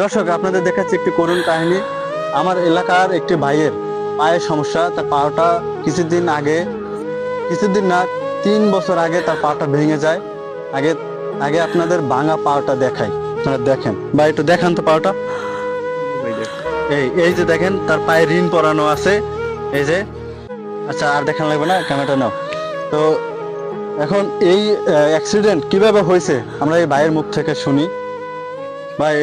দর্শক, আপনাদের দেখাচ্ছি একটি করুণ কাহিনী। আমার এলাকার একটি ভাইয়ের পায়ের সমস্যা, তার পাটা কিছুদিন আগে, কিছুদিন না, তিন বছর আগে তার পাটা ভেঙে যায়। আগে আগে আপনাদের ভাঙা পাটা দেখাই। আপনারা দেখেন। বা একটু দেখান তো পাটা এই এই যে দেখেন, তার পায়ে ঋণ পরানো আছে। এই যে আচ্ছা আর দেখান লাগবে না, ক্যামেরাটা নাও। তো, এখন এই অ্যাক্সিডেন্ট কীভাবে হয়েছে, আমরা এই ভাইয়ের মুখ থেকে শুনি। ভাই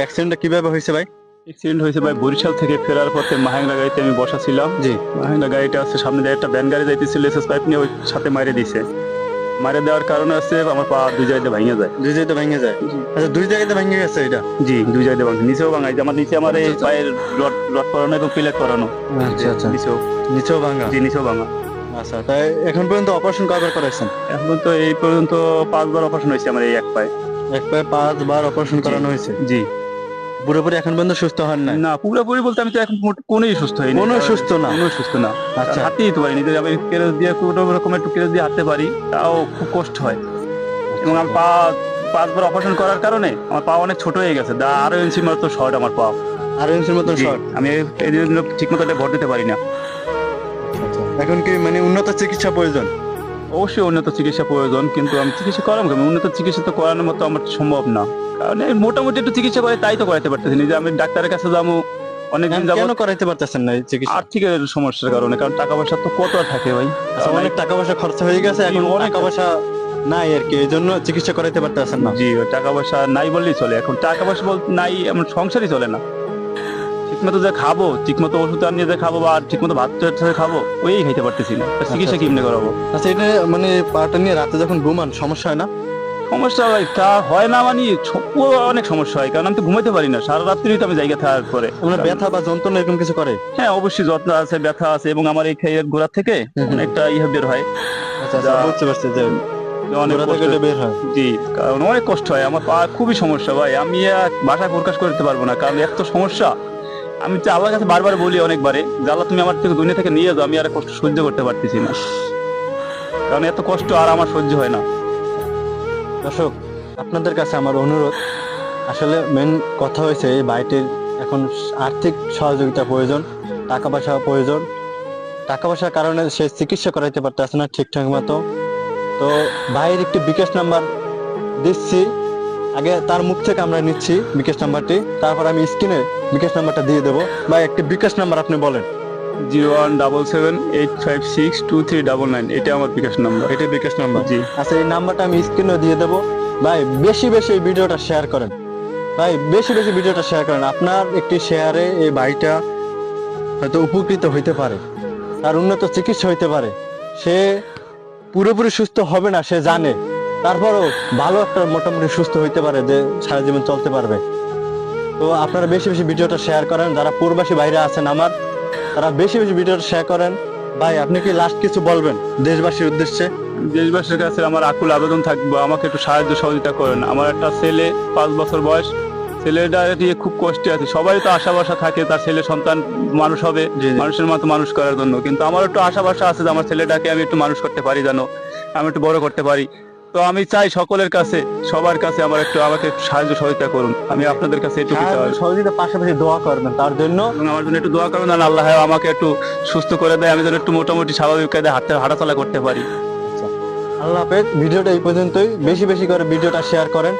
অ্যাক্সিডেন্টটা কীভাবে হয়েছে ভাই? অ্যাক্সিডেন্ট হয়েছে ভাই বরিশাল থেকে ফেরার পথে মাহেন্দ্রা গাড়িতে আমি বসা ছিলাম। জি। মাহেন্দ্রা গাড়িটা আছে সামনে দিয়ে একটা ভ্যান গাড়ি যাইতেছিল এসএস পাইপ নিয়ে ওই সাথে মারে দিছে। মারে দেওয়ার কারণে আছে আমার পা দুই জায়গাতে ভেঙে যায়। দুই জায়গাতে ভেঙে যায়? আচ্ছা দুই জায়গাতে ভেঙে গেছে এটা? জি দুই জায়গাতে ভাঙে নিচেও ভাঙাই আমার নিচে আমার এই পায়ের রড রড করানো এবং প্লেট করানো আচ্ছা আচ্ছা। নিচেও। নিচেও ভাঙা? জি নিচেও ভাঙা। আচ্ছা তাই এখন পর্যন্ত অপারেশন কয়বার করেছেন এখন তো এই পর্যন্ত পাঁচবার অপারেশন হয়েছে আমার এই এক পায়ে। এক পায়ে পাঁচবার অপারেশন করানো হয়েছে। জি। পুরোপুরি এখন পর্যন্ত সুস্থ হন নাই? না পুরোপুরি বলতে আমি তো এখন কোনোই সুস্থ হয়নি কোনোই সুস্থ না? কোনোই সুস্থ না। আচ্ছা। হাঁটতে দিতে পারিনি যদি আমি কেরোস দিয়ে কোনো রকম একটু কেরোস দিয়ে হাঁটতে পারি তাও খুব কষ্ট হয়। এবং আমার পা পাঁচবার অপারেশন করার কারণে আমার পা অনেক ছোট হয়ে গেছে দা আরও ইঞ্চি মতো শর্ট আমার পা। আর ইঞ্চির মতন জি, শর্ট আমি এই জন্য ঠিক মতো ভর দিতে পারি না। এখন কি মানে উন্নত চিকিৎসা প্রয়োজন? অবশ্যই উন্নত চিকিৎসা প্রয়োজন কিন্তু আমি চিকিৎসা করাম কেন? উন্নত চিকিৎসা তো করানোর মতো আমার সম্ভব না। কারণ মোটামুটি একটু চিকিৎসা করে তাই তো করাতে পারতেছি যে আমি ডাক্তারের কাছে যাব অনেকদিন কেন করাইতে পারতেছেন না চিকিৎসা? আর্থিকের সমস্যার কারণে কারণ টাকা পয়সা তো কত আর থাকে ভাই? আচ্ছা, অনেক টাকা পয়সা খরচ হয়ে গেছে এখন অনেক। টাকা পয়সা নাই আর কি এই জন্য চিকিৎসা করাইতে পারতেছেন না। জি টাকা পয়সা নাই বললেই চলে। এখন টাকা পয়সা বলতে নাই আমার সংসারই চলে না। ঠিকমতো যে খাব ঠিকমতো ওষুধ আনিয়ে যে খাব বা ঠিকমতো ভাত টাত খাব ওই খাইতে পারতেছি না চিকিৎসা আচ্ছা। কেমনে করাবো? আচ্ছা এটা মানে পাটা নিয়ে রাতে যখন ঘুমান সমস্যা হয় না? সমস্যা ভাই তা হয় না মানে অনেক সমস্যা হয় কারণ আমি তো ঘুমাইতে পারি না সারা রাত্রি তো আমি জায়গা থাকার পরে। ব্যথা বা যন্ত্রণা এরকম কিছু করে? হ্যাঁ অবশ্যই যত্ন আছে ব্যথা আছে এবং আমার এই খেয়ের গোড়া থেকে। অনেকটা ইয়ে বের হয়। আচ্ছা আচ্ছা বুঝতে পারছি যে অনেক কষ্ট। বের হয়। জি কারণ অনেক কষ্ট হয় আমার পা খুবই সমস্যা ভাই। আমি ভাষায় প্রকাশ করতে পারব না কারণ এত সমস্যা। আমি তো আল্লাহর কাছে বারবার বলি অনেকবারে, যে আল্লাহ তুমি আমার থেকে দুনিয়া থেকে নিয়ে যাও, আমি আর কষ্ট সহ্য করতে পারতেছি না। কারণ এত কষ্ট আর আমার সহ্য হয় না। দর্শক, আপনাদের কাছে আমার অনুরোধ, আসলে মেন কথা হয়েছে এই ভাইটির এখন আর্থিক সহযোগিতা প্রয়োজন, টাকা পয়সা প্রয়োজন। টাকা পয়সার কারণে সে চিকিৎসা করাইতে পারতেছে না ঠিকঠাক মতো। তো ভাইয়ের একটি বিকাশ নাম্বার দিচ্ছি। আগে তার মুখ থেকে আমরা নিচ্ছি বিকাশ নাম্বারটি তারপর আমি স্ক্রিনে বিকাশ নাম্বারটা দিয়ে দেবো। বা একটি বিকাশ নাম্বার আপনি বলেন। Zero one double seven eight five six two three double nine এটা আমার বিকাশ নাম্বার। এটা বিকাশ নাম্বার। জি। আচ্ছা এই নাম্বারটা আমি স্ক্রিনে দিয়ে দেবো। ভাই বেশি বেশি এই ভিডিওটা শেয়ার করেন। ভাই বেশি বেশি ভিডিওটা শেয়ার করেন। আপনার একটি শেয়ারে এই ভাইটা হয়তো উপকৃত হইতে পারে। তার উন্নত চিকিৎসা হইতে পারে। সে পুরোপুরি সুস্থ হবে না সে জানে। তারপরও ভালো একটা মোটামুটি সুস্থ হইতে পারে যে সারা জীবন চলতে পারবে। তো আপনারা বেশি বেশি ভিডিওটা শেয়ার করেন যারা প্রবাসী বাইরে আছেন আমার তারা বেশি বেশি ভিডিওটা শেয়ার করেন। ভাই আপনি কি লাস্ট কিছু বলবেন দেশবাসীর উদ্দেশ্যে? দেশবাসীর কাছে আমার আকুল আবেদন থাকবে আমাকে একটু সাহায্য সহযোগিতা করেন। আমার একটা ছেলে পাঁচ বছর বয়স। ছেলেটা নিয়ে খুব কষ্টে আছে। সবাই তো আশা ভরসা থাকে তার ছেলে সন্তান মানুষ হবে। মানুষের মতো মানুষ করার জন্য। কিন্তু আমার একটু আশা ভরসা আছে যে আমার ছেলেটাকে আমি একটু মানুষ করতে পারি জানো আমি একটু বড় করতে পারি। তো আমি চাই সকলের কাছে সবার কাছে আমার একটু আমাকে সাহায্য সহযোগিতা করুন। আমি আপনাদের কাছে একটু সহযোগিতা পাশাপাশি দোয়া করবেন তার জন্য। আমার জন্য একটু দোয়া করবেন আর আল্লাহ আমাকে একটু সুস্থ করে দেয় আমি যেন একটু মোটামুটি স্বাভাবিক কায়দায় হাঁটতে হাঁটাচলা করতে পারি। আল্লাহ হাফেজ ভিডিওটা এই পর্যন্তই। বেশি বেশি করে ভিডিওটা শেয়ার করেন।